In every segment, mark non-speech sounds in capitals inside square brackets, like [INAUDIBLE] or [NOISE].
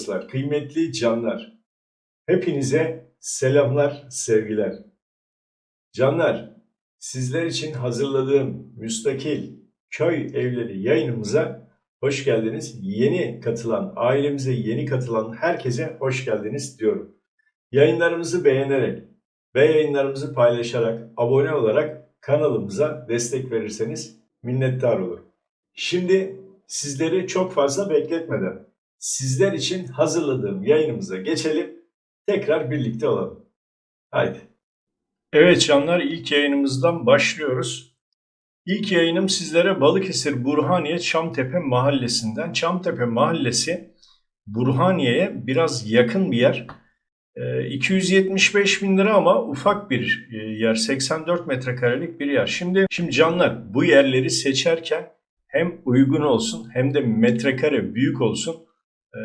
Dostlar, kıymetli canlar. Hepinize selamlar, sevgiler. Canlar, sizler için hazırladığım müstakil köy evleri yayınımıza hoş geldiniz. Yeni katılan, ailemize yeni katılan herkese hoş geldiniz diyorum. Yayınlarımızı beğenerek ve yayınlarımızı paylaşarak, abone olarak kanalımıza destek verirseniz minnettar olurum. Şimdi sizleri çok fazla bekletmeden sizler için hazırladığım yayınımıza geçelim. Tekrar birlikte olalım. Haydi. Evet canlar ilk yayınımızdan başlıyoruz. İlk yayınım sizlere Balıkesir Burhaniye Çamtepe mahallesinden. Çamtepe mahallesi Burhaniye'ye biraz yakın bir yer. Ee, 275 bin lira ama ufak bir e, yer. 84 metrekarelik bir yer. Şimdi, şimdi canlar bu yerleri seçerken hem uygun olsun hem de metrekare büyük olsun. E,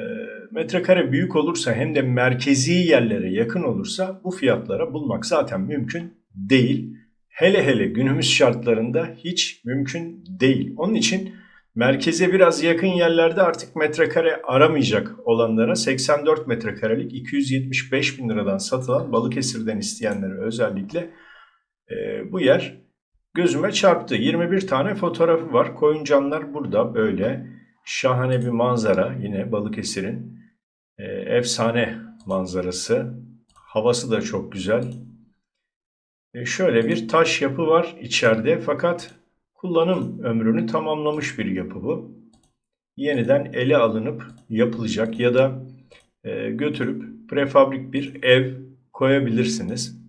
metrekare büyük olursa hem de merkezi yerlere yakın olursa bu fiyatlara bulmak zaten mümkün değil. Hele hele günümüz şartlarında hiç mümkün değil. Onun için merkeze biraz yakın yerlerde artık metrekare aramayacak olanlara 84 metrekarelik 275 bin liradan satılan Balıkesir'den isteyenlere özellikle e, bu yer gözüme çarptı. 21 tane fotoğrafı var. Koyuncanlar burada böyle şahane bir manzara yine Balıkesir'in e, efsane manzarası. Havası da çok güzel. E, şöyle bir taş yapı var içeride fakat kullanım ömrünü tamamlamış bir yapı bu. Yeniden ele alınıp yapılacak ya da e, götürüp prefabrik bir ev koyabilirsiniz.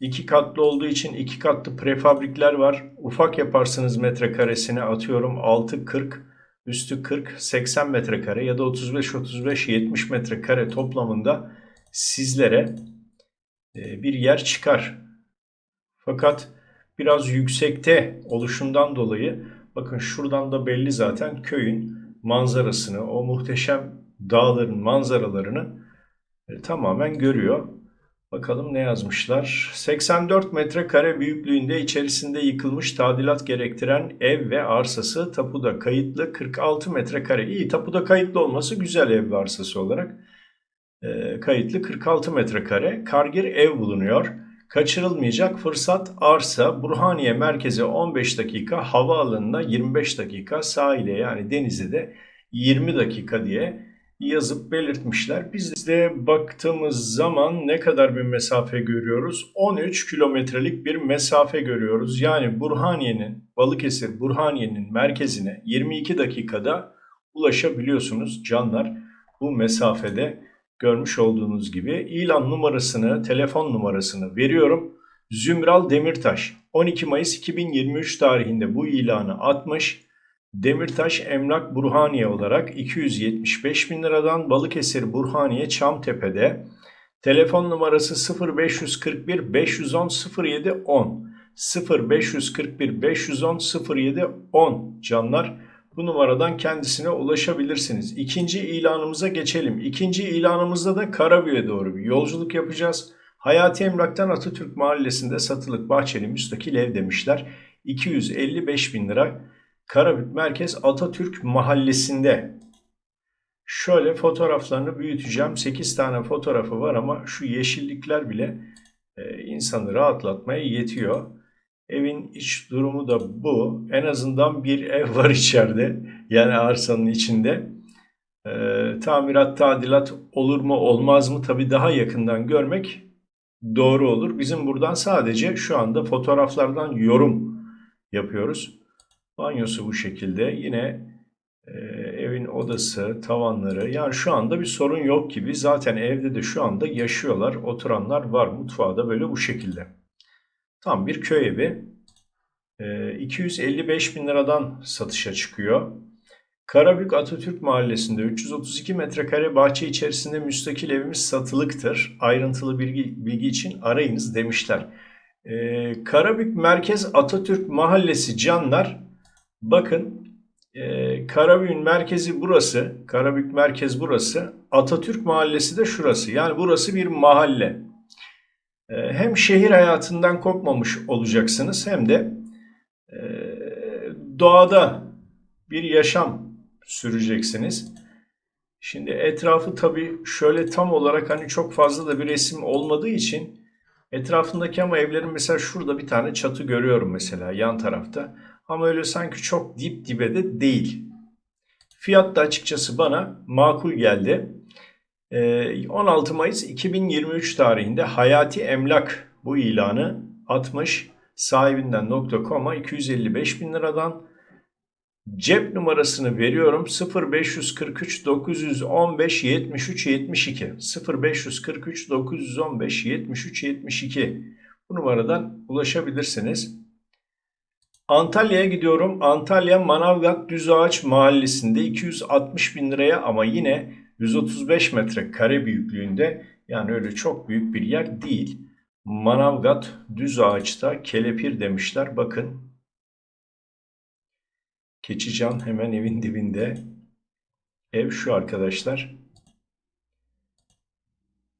İki katlı olduğu için iki katlı prefabrikler var. Ufak yaparsınız metrekaresine atıyorum 6-40, üstü 40-80 metrekare ya da 35-35-70 metrekare toplamında sizlere e, bir yer çıkar. Fakat biraz yüksekte oluşundan dolayı bakın şuradan da belli zaten köyün manzarasını, o muhteşem dağların manzaralarını e, tamamen görüyor. Bakalım ne yazmışlar. 84 metrekare büyüklüğünde içerisinde yıkılmış tadilat gerektiren ev ve arsası tapuda kayıtlı 46 metrekare. İyi tapuda kayıtlı olması güzel ev ve arsası olarak. E, kayıtlı 46 metrekare. Kargir ev bulunuyor. Kaçırılmayacak fırsat arsa Burhaniye merkeze 15 dakika, havaalanına 25 dakika, sahile yani denize de 20 dakika diye yazıp belirtmişler. Biz de baktığımız zaman ne kadar bir mesafe görüyoruz? 13 kilometrelik bir mesafe görüyoruz. Yani Burhaniye'nin, Balıkesir Burhaniye'nin merkezine 22 dakikada ulaşabiliyorsunuz canlar. Bu mesafede görmüş olduğunuz gibi ilan numarasını, telefon numarasını veriyorum. Zümral Demirtaş 12 Mayıs 2023 tarihinde bu ilanı atmış. Demirtaş Emlak Burhaniye olarak 275 bin liradan Balıkesir Burhaniye Çamtepe'de telefon numarası 0541 510 07 10 0541 510 07 10 canlar bu numaradan kendisine ulaşabilirsiniz. İkinci ilanımıza geçelim. İkinci ilanımızda da Karabüye doğru bir yolculuk yapacağız. Hayati Emlak'tan Atatürk Mahallesi'nde satılık bahçeli müstakil ev demişler. 255 bin lira. Karabük Merkez Atatürk Mahallesi'nde. Şöyle fotoğraflarını büyüteceğim. 8 tane fotoğrafı var ama şu yeşillikler bile e, insanı rahatlatmaya yetiyor. Evin iç durumu da bu. En azından bir ev [LAUGHS] var içeride. Yani arsanın içinde. E, tamirat, tadilat olur mu olmaz mı? Tabii daha yakından görmek doğru olur. Bizim buradan sadece şu anda fotoğraflardan yorum yapıyoruz. Banyosu bu şekilde. Yine e, evin odası, tavanları. Yani şu anda bir sorun yok gibi. Zaten evde de şu anda yaşıyorlar. Oturanlar var. Mutfağı da böyle bu şekilde. Tam bir köy evi. E, 255 bin liradan satışa çıkıyor. Karabük Atatürk Mahallesi'nde 332 metrekare bahçe içerisinde müstakil evimiz satılıktır. Ayrıntılı bilgi, bilgi için arayınız demişler. Ee, Karabük Merkez Atatürk Mahallesi canlar Bakın e, Karabük'ün merkezi burası. Karabük merkez burası. Atatürk Mahallesi de şurası. Yani burası bir mahalle. E, hem şehir hayatından kopmamış olacaksınız hem de e, doğada bir yaşam süreceksiniz. Şimdi etrafı tabii şöyle tam olarak hani çok fazla da bir resim olmadığı için etrafındaki ama evlerin mesela şurada bir tane çatı görüyorum mesela yan tarafta. Ama öyle sanki çok dip dibe de değil. Fiyat da açıkçası bana makul geldi. Ee, 16 Mayıs 2023 tarihinde Hayati Emlak bu ilanı atmış sahibinden.com'a 255 bin liradan cep numarasını veriyorum 0543 915 73 72 0543 915 73 72 bu numaradan ulaşabilirsiniz. Antalya'ya gidiyorum. Antalya Manavgat Düzağaç Mahallesi'nde 260 bin liraya ama yine 135 metre kare büyüklüğünde yani öyle çok büyük bir yer değil. Manavgat düz ağaçta kelepir demişler. Bakın. Keçican hemen evin dibinde. Ev şu arkadaşlar.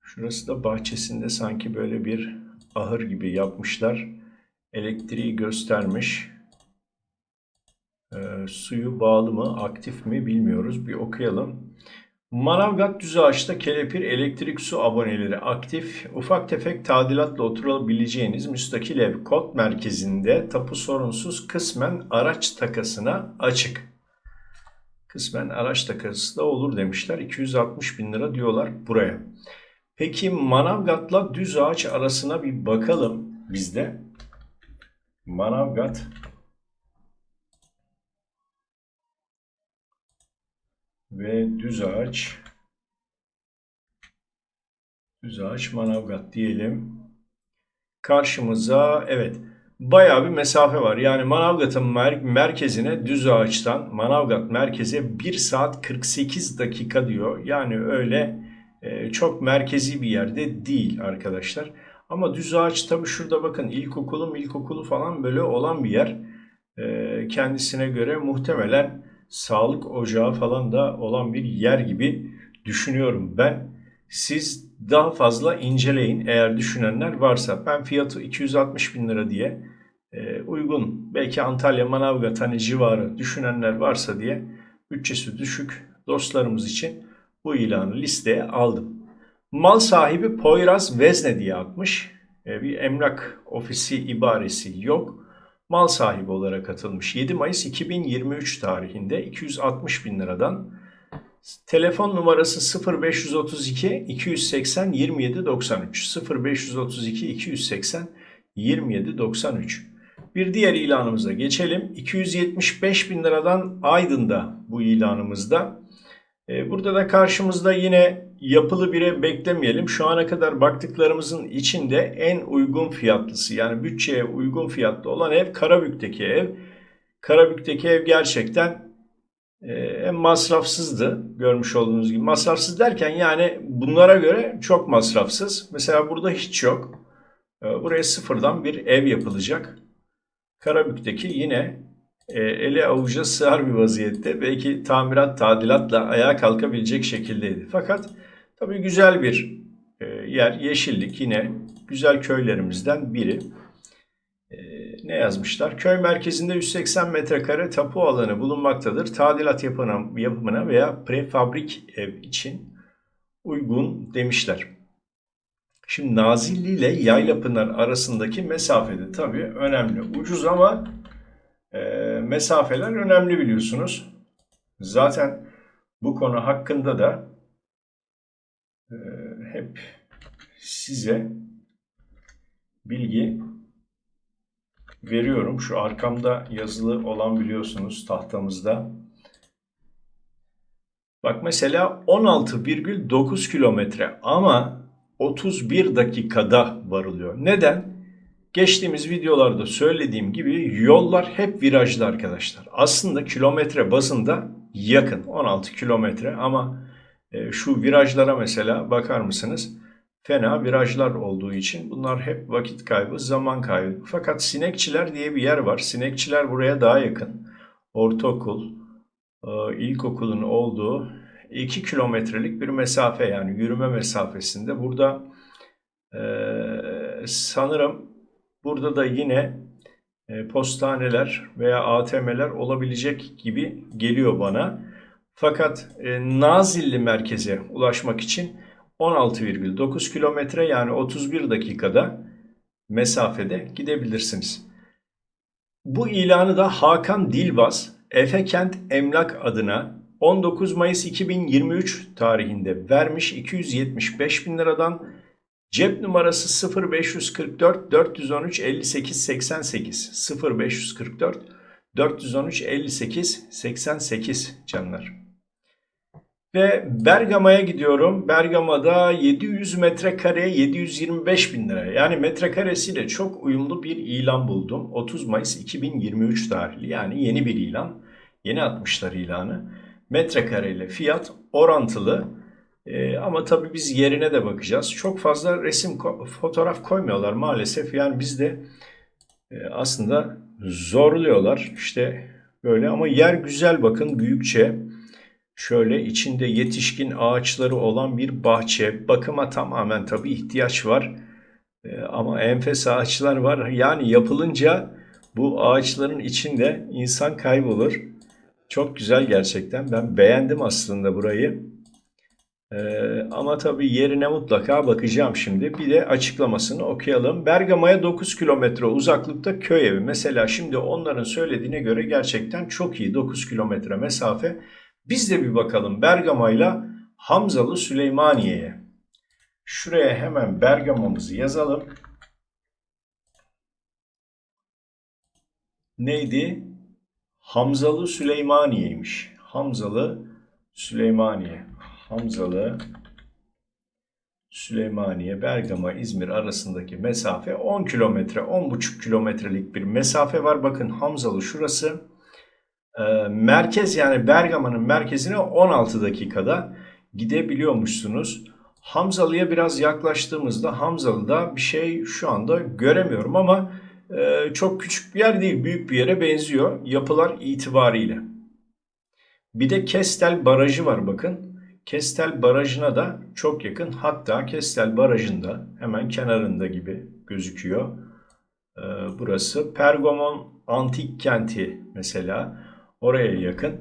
Şurası da bahçesinde sanki böyle bir ahır gibi yapmışlar. Elektriği göstermiş. E, suyu bağlı mı, aktif mi bilmiyoruz. Bir okuyalım. Manavgat Düzağaç'ta kelepir elektrik su aboneleri aktif, ufak tefek tadilatla oturabileceğiniz müstakil ev kod merkezinde tapu sorunsuz kısmen araç takasına açık. Kısmen araç takası da olur demişler. 260 bin lira diyorlar buraya. Peki Manavgat'la Düzağaç arasına bir bakalım bizde. Manavgat ve düz ağaç düz ağaç Manavgat diyelim. Karşımıza evet bayağı bir mesafe var. Yani Manavgat'ın mer merkezine düz ağaçtan Manavgat merkeze 1 saat 48 dakika diyor. Yani öyle e, çok merkezi bir yerde değil arkadaşlar. Ama düz ağaç tabi şurada bakın ilkokulu ilkokulu falan böyle olan bir yer. E, kendisine göre muhtemelen sağlık ocağı falan da olan bir yer gibi düşünüyorum ben. Siz daha fazla inceleyin eğer düşünenler varsa. Ben fiyatı 260 bin lira diye e, uygun belki Antalya Manavgat hani civarı düşünenler varsa diye bütçesi düşük dostlarımız için bu ilanı listeye aldım. Mal sahibi Poyraz Vezne diye atmış. E, bir emlak ofisi ibaresi yok mal sahibi olarak katılmış. 7 Mayıs 2023 tarihinde 260 bin liradan telefon numarası 0532 280 27 93 0532 280 27 93 bir diğer ilanımıza geçelim. 275 bin liradan Aydın'da bu ilanımızda. E, burada da karşımızda yine yapılı bire beklemeyelim. Şu ana kadar baktıklarımızın içinde en uygun fiyatlısı yani bütçeye uygun fiyatlı olan ev Karabük'teki ev. Karabük'teki ev gerçekten e, masrafsızdı görmüş olduğunuz gibi. Masrafsız derken yani bunlara göre çok masrafsız. Mesela burada hiç yok. E, buraya sıfırdan bir ev yapılacak. Karabük'teki yine e, ele avuca sığar bir vaziyette. Belki tamirat, tadilatla ayağa kalkabilecek şekildeydi. Fakat tabii güzel bir e, yer, yeşillik yine güzel köylerimizden biri. E, ne yazmışlar? Köy merkezinde 180 metrekare tapu alanı bulunmaktadır. Tadilat yapına, yapımına veya prefabrik ev için uygun demişler. Şimdi Nazilli ile Yaylapınar arasındaki mesafede tabii önemli. Ucuz ama e, mesafeler önemli biliyorsunuz. Zaten bu konu hakkında da hep size bilgi veriyorum. Şu arkamda yazılı olan biliyorsunuz tahtamızda. Bak mesela 16,9 kilometre ama 31 dakikada varılıyor. Neden? Geçtiğimiz videolarda söylediğim gibi yollar hep virajlı arkadaşlar. Aslında kilometre bazında yakın 16 kilometre ama şu virajlara mesela bakar mısınız? Fena virajlar olduğu için bunlar hep vakit kaybı, zaman kaybı. Fakat Sinekçiler diye bir yer var. Sinekçiler buraya daha yakın. Ortaokul, e, ilkokulun olduğu 2 kilometrelik bir mesafe yani yürüme mesafesinde. Burada e, sanırım Burada da yine e, postaneler veya ATM'ler olabilecek gibi geliyor bana. Fakat e, Nazilli merkeze ulaşmak için 16,9 kilometre yani 31 dakikada mesafede gidebilirsiniz. Bu ilanı da Hakan Dilbaz, Efekent Emlak adına 19 Mayıs 2023 tarihinde vermiş 275 bin liradan cep numarası 0544 413 58 88 0544 413 58 88 canlar. Ve Bergama'ya gidiyorum. Bergama'da 700 metrekare 725 bin lira. Yani metrekaresiyle çok uyumlu bir ilan buldum. 30 Mayıs 2023 tarihli. Yani yeni bir ilan. Yeni atmışlar ilanı. Metrekareyle fiyat orantılı. Ee, ama tabii biz yerine de bakacağız. Çok fazla resim fotoğraf koymuyorlar maalesef. Yani biz de e, aslında zorluyorlar. İşte böyle ama yer güzel bakın büyükçe. Şöyle içinde yetişkin ağaçları olan bir bahçe. Bakıma tamamen tabii ihtiyaç var. Ee, ama enfes ağaçlar var. Yani yapılınca bu ağaçların içinde insan kaybolur. Çok güzel gerçekten. Ben beğendim aslında burayı. Ee, ama tabii yerine mutlaka bakacağım şimdi. Bir de açıklamasını okuyalım. Bergama'ya 9 kilometre uzaklıkta köy evi. Mesela şimdi onların söylediğine göre gerçekten çok iyi 9 kilometre mesafe. Biz de bir bakalım Bergama'yla Hamzalı Süleymaniye'ye. Şuraya hemen Bergama'mızı yazalım. Neydi? Hamzalı Süleymaniye'ymiş. Hamzalı Süleymaniye. Hamzalı Süleymaniye, Bergama, İzmir arasındaki mesafe 10 kilometre, 10,5 kilometrelik bir mesafe var. Bakın Hamzalı şurası. Ee, merkez yani Bergama'nın merkezine 16 dakikada gidebiliyormuşsunuz. Hamzalı'ya biraz yaklaştığımızda Hamzalı'da bir şey şu anda göremiyorum ama e, çok küçük bir yer değil, büyük bir yere benziyor yapılar itibariyle. Bir de Kestel Barajı var bakın. Kestel Barajı'na da çok yakın. Hatta Kestel Barajı'nda hemen kenarında gibi gözüküyor. Ee, burası Pergamon Antik Kenti mesela. Oraya yakın.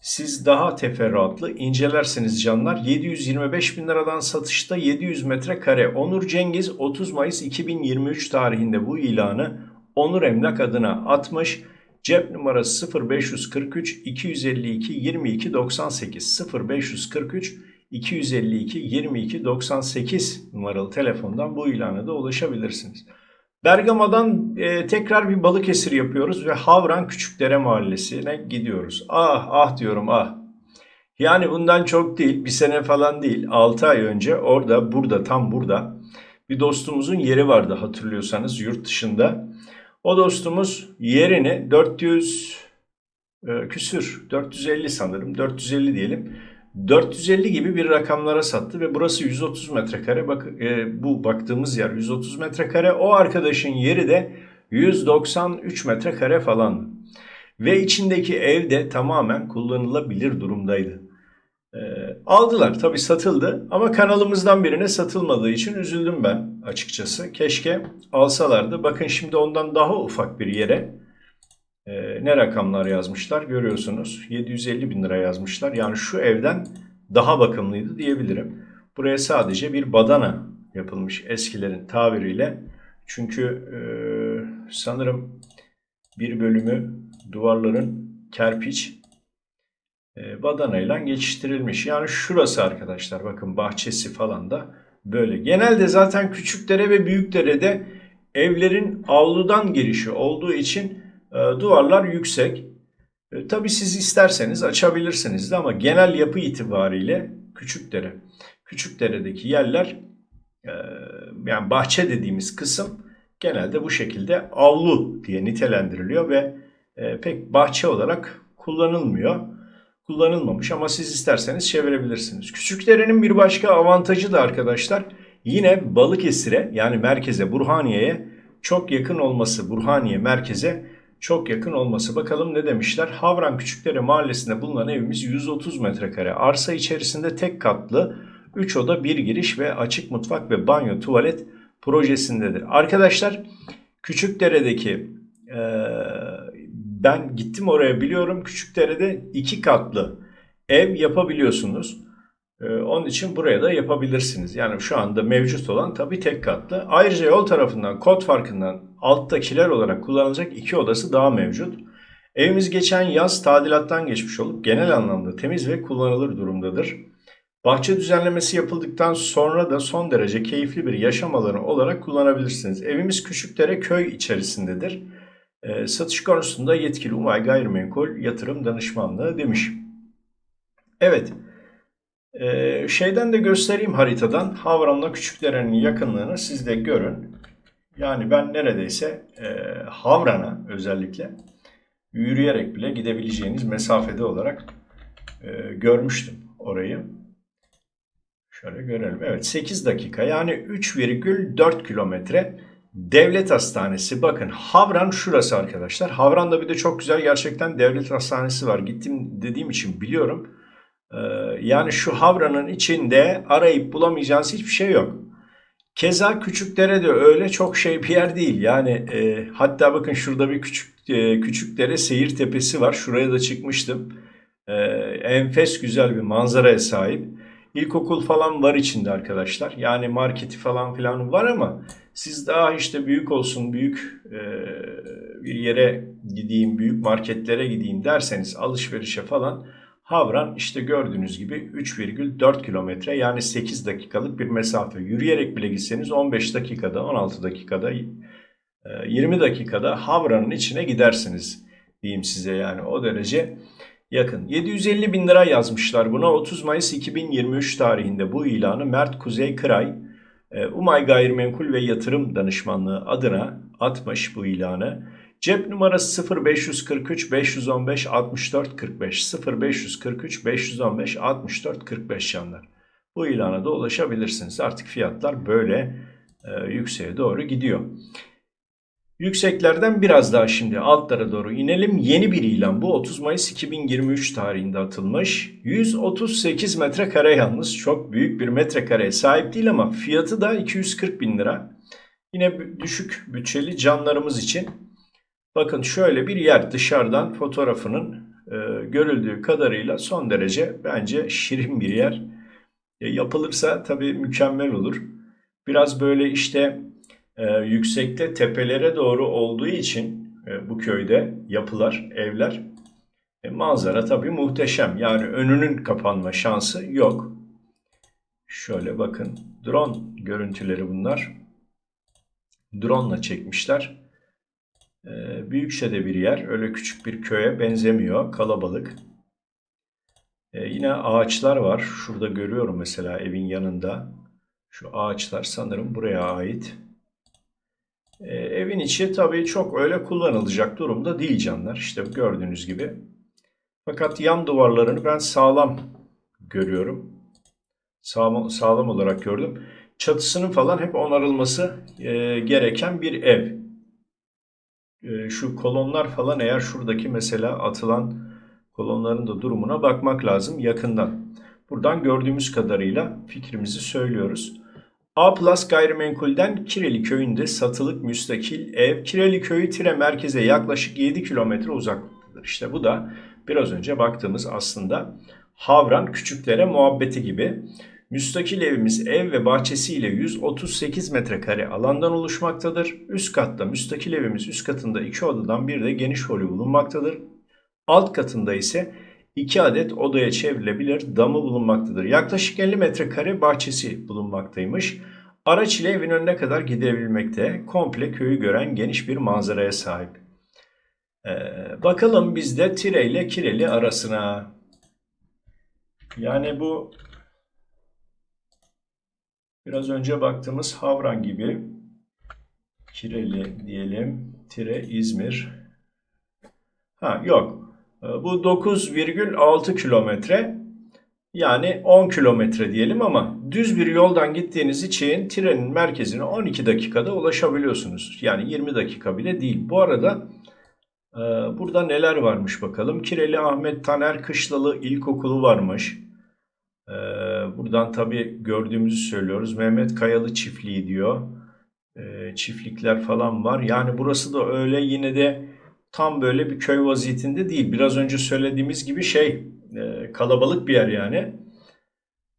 Siz daha teferruatlı incelersiniz canlar. 725 bin liradan satışta 700 metrekare. Onur Cengiz 30 Mayıs 2023 tarihinde bu ilanı Onur Emlak adına atmış. Cep numarası 0543 252 22 98 0543 252 22 98 numaralı telefondan bu ilana da ulaşabilirsiniz. Bergama'dan e, tekrar bir Balıkesir yapıyoruz ve Havran Küçükdere Mahallesi'ne gidiyoruz. Ah ah diyorum ah. Yani bundan çok değil, bir sene falan değil, 6 ay önce orada, burada, tam burada bir dostumuzun yeri vardı hatırlıyorsanız yurt dışında. O dostumuz yerini 400 e, küsür, 450 sanırım, 450 diyelim. 450 gibi bir rakamlara sattı ve burası 130 metrekare. Bak e, bu baktığımız yer 130 metrekare. O arkadaşın yeri de 193 metrekare falan. Ve içindeki ev de tamamen kullanılabilir durumdaydı. E, aldılar tabii satıldı ama kanalımızdan birine satılmadığı için üzüldüm ben açıkçası. Keşke alsalardı. Bakın şimdi ondan daha ufak bir yere e, ne rakamlar yazmışlar görüyorsunuz. 750 bin lira yazmışlar. Yani şu evden daha bakımlıydı diyebilirim. Buraya sadece bir badana yapılmış eskilerin tabiriyle. Çünkü e, sanırım bir bölümü duvarların kerpiç e, badanayla geçiştirilmiş. Yani şurası arkadaşlar bakın bahçesi falan da böyle. Genelde zaten küçükdere ve büyükderede evlerin avludan girişi olduğu için duvarlar yüksek. E, tabii siz isterseniz açabilirsiniz de ama genel yapı itibariyle Küçükdere. Küçükdere'deki yerler e, yani bahçe dediğimiz kısım genelde bu şekilde avlu diye nitelendiriliyor ve e, pek bahçe olarak kullanılmıyor. Kullanılmamış ama siz isterseniz çevirebilirsiniz. Küçükdere'nin bir başka avantajı da arkadaşlar yine Balıkesir'e yani merkeze Burhaniye'ye çok yakın olması. Burhaniye merkeze çok yakın olması. Bakalım ne demişler? Havran Küçükdere mahallesinde bulunan evimiz 130 metrekare. Arsa içerisinde tek katlı 3 oda 1 giriş ve açık mutfak ve banyo tuvalet projesindedir. Arkadaşlar Küçükdere'deki e, ben gittim oraya biliyorum Küçükdere'de iki katlı ev yapabiliyorsunuz. Ee, onun için buraya da yapabilirsiniz. Yani şu anda mevcut olan tabii tek katlı. Ayrıca yol tarafından kod farkından alttakiler olarak kullanılacak iki odası daha mevcut. Evimiz geçen yaz tadilattan geçmiş olup genel anlamda temiz ve kullanılır durumdadır. Bahçe düzenlemesi yapıldıktan sonra da son derece keyifli bir yaşam alanı olarak kullanabilirsiniz. Evimiz Küçükdere köy içerisindedir. Ee, satış konusunda yetkili Umay Gayrimenkul Yatırım Danışmanlığı demiş. Evet. Ee, şeyden de göstereyim haritadan. Havran'la Küçükdere'nin yakınlığını siz de görün. Yani ben neredeyse e, Havran'a özellikle yürüyerek bile gidebileceğiniz mesafede olarak e, görmüştüm orayı. Şöyle görelim. Evet 8 dakika yani 3,4 kilometre devlet hastanesi. Bakın Havran şurası arkadaşlar. Havran'da bir de çok güzel gerçekten devlet hastanesi var. Gittim dediğim için biliyorum. Ee, yani şu Havran'ın içinde arayıp bulamayacağınız hiçbir şey yok. Keza Küçükdere de öyle çok şey bir yer değil. Yani e, hatta bakın şurada bir küçük e, Küçükdere seyir tepesi var. Şuraya da çıkmıştım. E, enfes güzel bir manzaraya sahip. İlkokul falan var içinde arkadaşlar. Yani marketi falan filan var ama siz daha işte büyük olsun, büyük e, bir yere gideyim, büyük marketlere gideyim derseniz alışverişe falan Havran işte gördüğünüz gibi 3,4 kilometre yani 8 dakikalık bir mesafe. Yürüyerek bile gitseniz 15 dakikada, 16 dakikada, 20 dakikada Havran'ın içine gidersiniz diyeyim size yani o derece yakın. 750 bin lira yazmışlar buna 30 Mayıs 2023 tarihinde bu ilanı Mert Kuzey Kıray Umay Gayrimenkul ve Yatırım Danışmanlığı adına atmış bu ilanı. Cep numarası 0543 515 64 45 0543 515 64 45 yanlar. Bu ilana da ulaşabilirsiniz. Artık fiyatlar böyle e, yükseğe doğru gidiyor. Yükseklerden biraz daha şimdi altlara doğru inelim. Yeni bir ilan bu 30 Mayıs 2023 tarihinde atılmış. 138 metrekare yalnız çok büyük bir metrekareye sahip değil ama fiyatı da 240 bin lira. Yine düşük bütçeli canlarımız için bakın şöyle bir yer dışarıdan fotoğrafının e, görüldüğü kadarıyla son derece bence şirin bir yer. E, yapılırsa tabii mükemmel olur. Biraz böyle işte e, yüksekte tepelere doğru olduğu için e, bu köyde yapılar, evler e, manzara tabii muhteşem. Yani önünün kapanma şansı yok. Şöyle bakın drone görüntüleri bunlar. Drone ile çekmişler. E, büyükçe de bir yer. Öyle küçük bir köye benzemiyor. Kalabalık. E, yine ağaçlar var. Şurada görüyorum mesela evin yanında. Şu ağaçlar sanırım buraya ait. E, evin içi tabii çok öyle kullanılacak durumda değil canlar. İşte gördüğünüz gibi. Fakat yan duvarlarını ben sağlam görüyorum. Sağlam, sağlam olarak gördüm. Çatısının falan hep onarılması e, gereken bir ev. E, şu kolonlar falan eğer şuradaki mesela atılan kolonların da durumuna bakmak lazım yakından. Buradan gördüğümüz kadarıyla fikrimizi söylüyoruz. A Plus Gayrimenkul'den Kireli Köyü'nde satılık müstakil ev. Kireli Köyü Tire merkeze yaklaşık 7 kilometre uzaklıktadır. İşte bu da biraz önce baktığımız aslında Havran Küçüklere muhabbeti gibi. Müstakil evimiz ev ve bahçesiyle 138 metrekare alandan oluşmaktadır. Üst katta müstakil evimiz üst katında iki odadan bir de geniş holü bulunmaktadır. Alt katında ise 2 adet odaya çevrilebilir damı bulunmaktadır. Yaklaşık 50 metrekare bahçesi bulunmaktaymış. Araç ile evin önüne kadar gidebilmekte. Komple köyü gören geniş bir manzaraya sahip. Ee, bakalım biz de Tire ile Kireli arasına. Yani bu biraz önce baktığımız Havran gibi Kireli diyelim. Tire İzmir. Ha yok. Ee, bu 9,6 kilometre yani 10 kilometre diyelim ama düz bir yoldan gittiğiniz için trenin merkezine 12 dakikada ulaşabiliyorsunuz. Yani 20 dakika bile değil. Bu arada e, burada neler varmış bakalım. Kireli Ahmet Taner Kışlalı İlkokulu varmış. E, buradan tabi gördüğümüzü söylüyoruz. Mehmet Kayalı Çiftliği diyor. E, çiftlikler falan var. Yani burası da öyle yine de tam böyle bir köy vaziyetinde değil. Biraz önce söylediğimiz gibi şey e, kalabalık bir yer yani.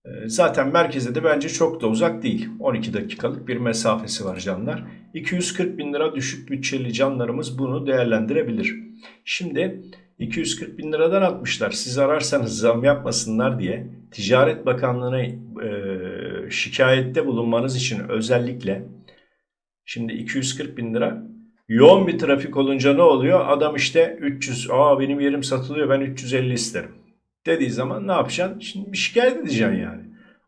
E, zaten merkeze de bence çok da uzak değil. 12 dakikalık bir mesafesi var canlar. 240 bin lira düşük bütçeli canlarımız bunu değerlendirebilir. Şimdi 240 bin liradan atmışlar. Siz ararsanız zam yapmasınlar diye Ticaret Bakanlığı'na e, şikayette bulunmanız için özellikle şimdi 240 bin lira yoğun bir trafik olunca ne oluyor? Adam işte 300 aa benim yerim satılıyor ben 350 isterim dediği zaman ne yapacaksın? Şimdi bir şikayet edeceksin yani.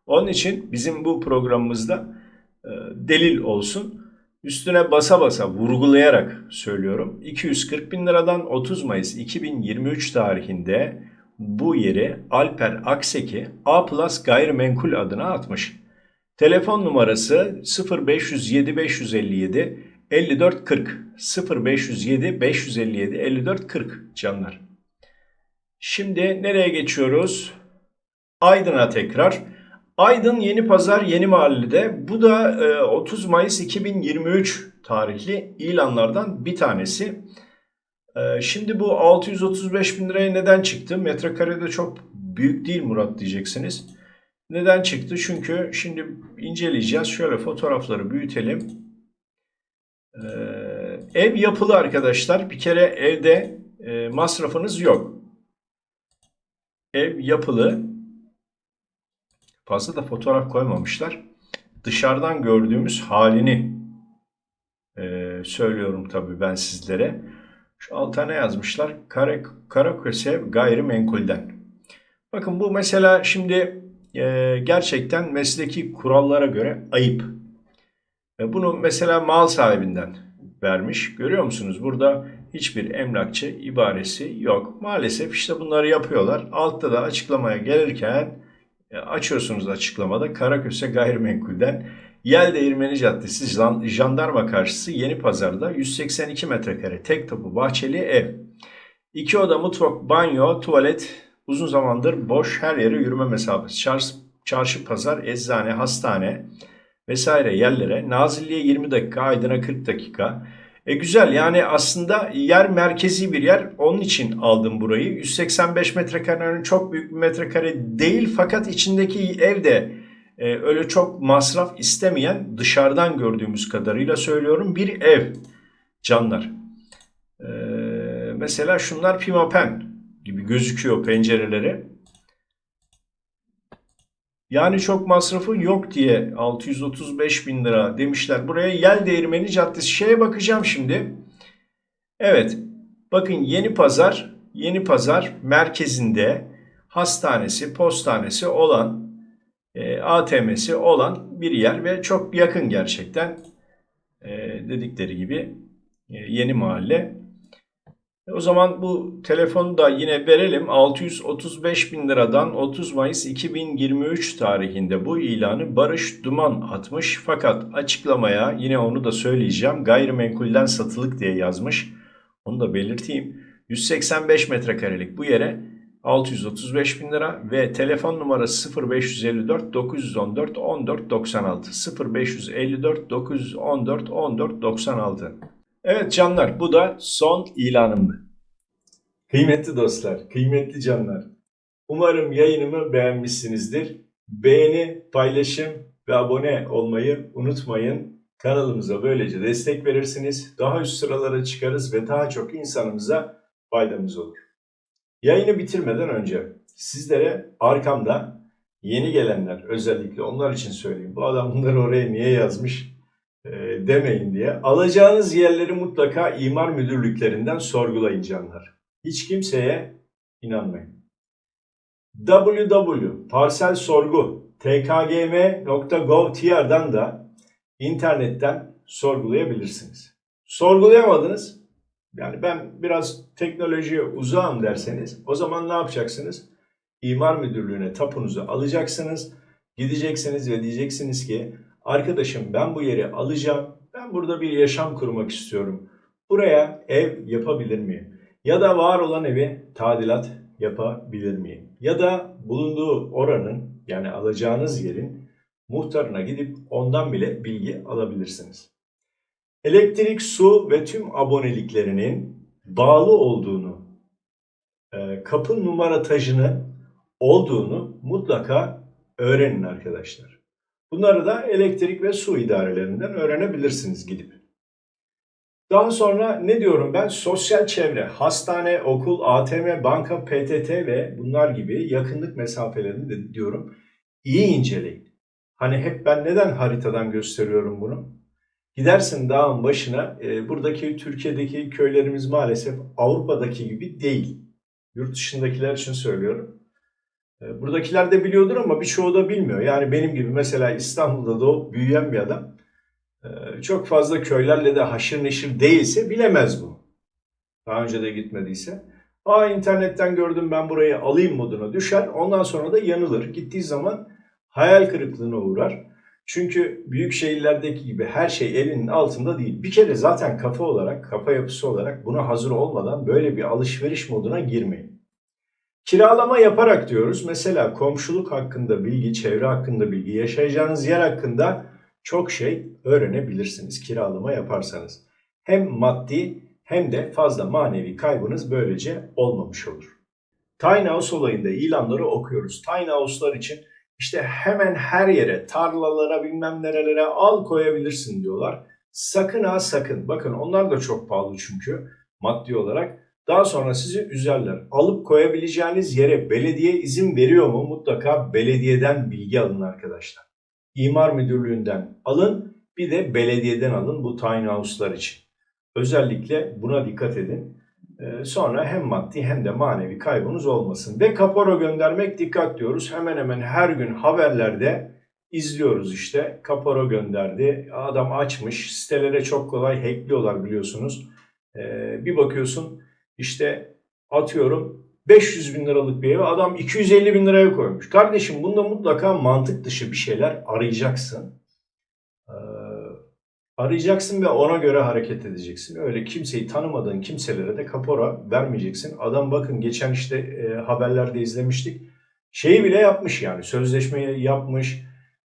Onun için bizim bu programımızda e, delil olsun. Üstüne basa basa vurgulayarak söylüyorum. 240 bin liradan 30 Mayıs 2023 tarihinde bu yeri Alper Akseki A Plus Gayrimenkul adına atmış. Telefon numarası 0507 557 54 40 0507 557 54 40 canlar. Şimdi nereye geçiyoruz? Aydın'a tekrar. Aydın Yeni Pazar Yeni Mahalle'de. Bu da e, 30 Mayıs 2023 tarihli ilanlardan bir tanesi. E, şimdi bu 635 bin liraya neden çıktı? Metrekarede çok büyük değil Murat diyeceksiniz. Neden çıktı? Çünkü şimdi inceleyeceğiz. Şöyle fotoğrafları büyütelim. E, ev yapılı arkadaşlar. Bir kere evde e, masrafınız yok. Ev yapılı. Fazla da fotoğraf koymamışlar. Dışarıdan gördüğümüz halini e, söylüyorum tabii ben sizlere. Şu alta ne yazmışlar? Kara, Karaköse gayrimenkulden. Bakın bu mesela şimdi e, gerçekten mesleki kurallara göre ayıp. E, bunu mesela mal sahibinden vermiş. Görüyor musunuz? Burada hiçbir emlakçı ibaresi yok. Maalesef işte bunları yapıyorlar. Altta da açıklamaya gelirken açıyorsunuz açıklamada Karaköse Gayrimenkul'den Yel Değirmeni Caddesi Jandarma Karşısı Yeni Pazar'da 182 metrekare tek topu bahçeli ev. İki oda mutfak, banyo, tuvalet uzun zamandır boş her yere yürüme mesafesi. Çarşı, çarşı pazar, eczane, hastane vesaire yerlere. Nazilli'ye 20 dakika, Aydın'a 40 dakika. E güzel yani aslında yer merkezi bir yer. Onun için aldım burayı. 185 metrekarenin çok büyük bir metrekare değil fakat içindeki ev de e, öyle çok masraf istemeyen dışarıdan gördüğümüz kadarıyla söylüyorum bir ev canlar. E, mesela şunlar pimapen gibi gözüküyor pencereleri. Yani çok masrafı yok diye 635 bin lira demişler. Buraya Yel Değirmeni Caddesi. Şeye bakacağım şimdi. Evet. Bakın Yeni Pazar, Yeni Pazar merkezinde hastanesi, postanesi olan, e, ATM'si olan bir yer ve çok yakın gerçekten. E, dedikleri gibi e, yeni mahalle. O zaman bu telefonu da yine verelim. 635 bin liradan 30 Mayıs 2023 tarihinde bu ilanı Barış Duman atmış. Fakat açıklamaya yine onu da söyleyeceğim. Gayrimenkulden satılık diye yazmış. Onu da belirteyim. 185 metrekarelik bu yere 635 bin lira ve telefon numarası 0554 914 14 96 0554 914 14 96 Evet canlar bu da son ilanımdı. Kıymetli dostlar, kıymetli canlar. Umarım yayınımı beğenmişsinizdir. Beğeni, paylaşım ve abone olmayı unutmayın. Kanalımıza böylece destek verirsiniz. Daha üst sıralara çıkarız ve daha çok insanımıza faydamız olur. Yayını bitirmeden önce sizlere arkamda yeni gelenler özellikle onlar için söyleyeyim. Bu adam bunları oraya niye yazmış demeyin diye. Alacağınız yerleri mutlaka imar müdürlüklerinden sorgulayın canlar. Hiç kimseye inanmayın. www.parselsorgu.tkgm.gov.tr'dan da internetten sorgulayabilirsiniz. Sorgulayamadınız. Yani ben biraz teknolojiye uzağım derseniz o zaman ne yapacaksınız? İmar müdürlüğüne tapunuzu alacaksınız. Gideceksiniz ve diyeceksiniz ki arkadaşım ben bu yeri alacağım. Ben burada bir yaşam kurmak istiyorum. Buraya ev yapabilir miyim? Ya da var olan evi tadilat yapabilir miyim? Ya da bulunduğu oranın yani alacağınız yerin muhtarına gidip ondan bile bilgi alabilirsiniz. Elektrik, su ve tüm aboneliklerinin bağlı olduğunu, e, kapı numaratajını olduğunu mutlaka öğrenin arkadaşlar. Bunları da elektrik ve su idarelerinden öğrenebilirsiniz gidip. Daha sonra ne diyorum ben? Sosyal çevre, hastane, okul, ATM, banka, PTT ve bunlar gibi yakınlık mesafelerini de diyorum iyi inceleyin. Hani hep ben neden haritadan gösteriyorum bunu? Gidersin dağın başına, e, buradaki Türkiye'deki köylerimiz maalesef Avrupa'daki gibi değil. Yurt dışındakiler için söylüyorum. E, buradakiler de biliyordur ama birçoğu da bilmiyor. Yani benim gibi mesela İstanbul'da doğup büyüyen bir adam e, çok fazla köylerle de haşır neşir değilse bilemez bunu. Daha önce de gitmediyse. Aa internetten gördüm ben burayı alayım moduna düşer. Ondan sonra da yanılır. Gittiği zaman hayal kırıklığına uğrar. Çünkü büyük şehirlerdeki gibi her şey elinin altında değil. Bir kere zaten kafa olarak, kafa yapısı olarak buna hazır olmadan böyle bir alışveriş moduna girmeyin. Kiralama yaparak diyoruz. Mesela komşuluk hakkında bilgi, çevre hakkında bilgi, yaşayacağınız yer hakkında çok şey öğrenebilirsiniz kiralama yaparsanız. Hem maddi hem de fazla manevi kaybınız böylece olmamış olur. Tiny House olayında ilanları okuyoruz. Tiny House'lar için işte hemen her yere, tarlalara bilmem nerelere al koyabilirsin diyorlar. Sakın ha sakın. Bakın onlar da çok pahalı çünkü maddi olarak. Daha sonra sizi üzerler. Alıp koyabileceğiniz yere belediye izin veriyor mu? Mutlaka belediyeden bilgi alın arkadaşlar. İmar müdürlüğünden alın. Bir de belediyeden alın bu tiny house'lar için. Özellikle buna dikkat edin. Ee, Sonra hem maddi hem de manevi kaybınız olmasın. Ve kapora göndermek dikkat diyoruz. Hemen hemen her gün haberlerde izliyoruz işte. Kapora gönderdi. Adam açmış. Sitelere çok kolay hackliyorlar biliyorsunuz. Ee, Bir bakıyorsun işte atıyorum 500 bin liralık bir eve adam 250 bin liraya koymuş. Kardeşim bunda mutlaka mantık dışı bir şeyler arayacaksın. Ee, arayacaksın ve ona göre hareket edeceksin. Öyle kimseyi tanımadığın kimselere de kapora vermeyeceksin. Adam bakın geçen işte e, haberlerde izlemiştik. Şeyi bile yapmış yani sözleşmeyi yapmış.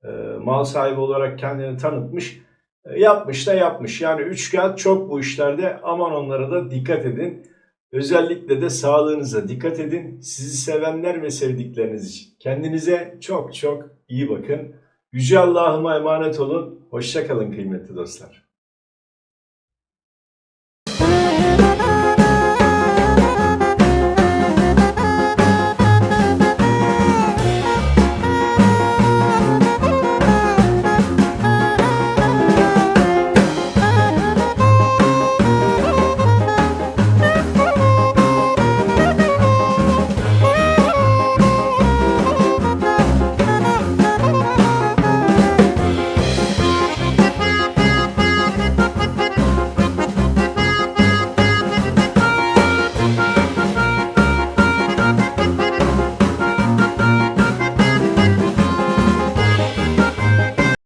e, mal sahibi olarak kendini tanıtmış. E, yapmış da yapmış. Yani üç kağıt çok bu işlerde. Aman onlara da dikkat edin. Özellikle de sağlığınıza dikkat edin. Sizi sevenler ve sevdikleriniz için. Kendinize çok çok iyi bakın. Yüce Allah'ıma emanet olun. Hoşçakalın kıymetli dostlar.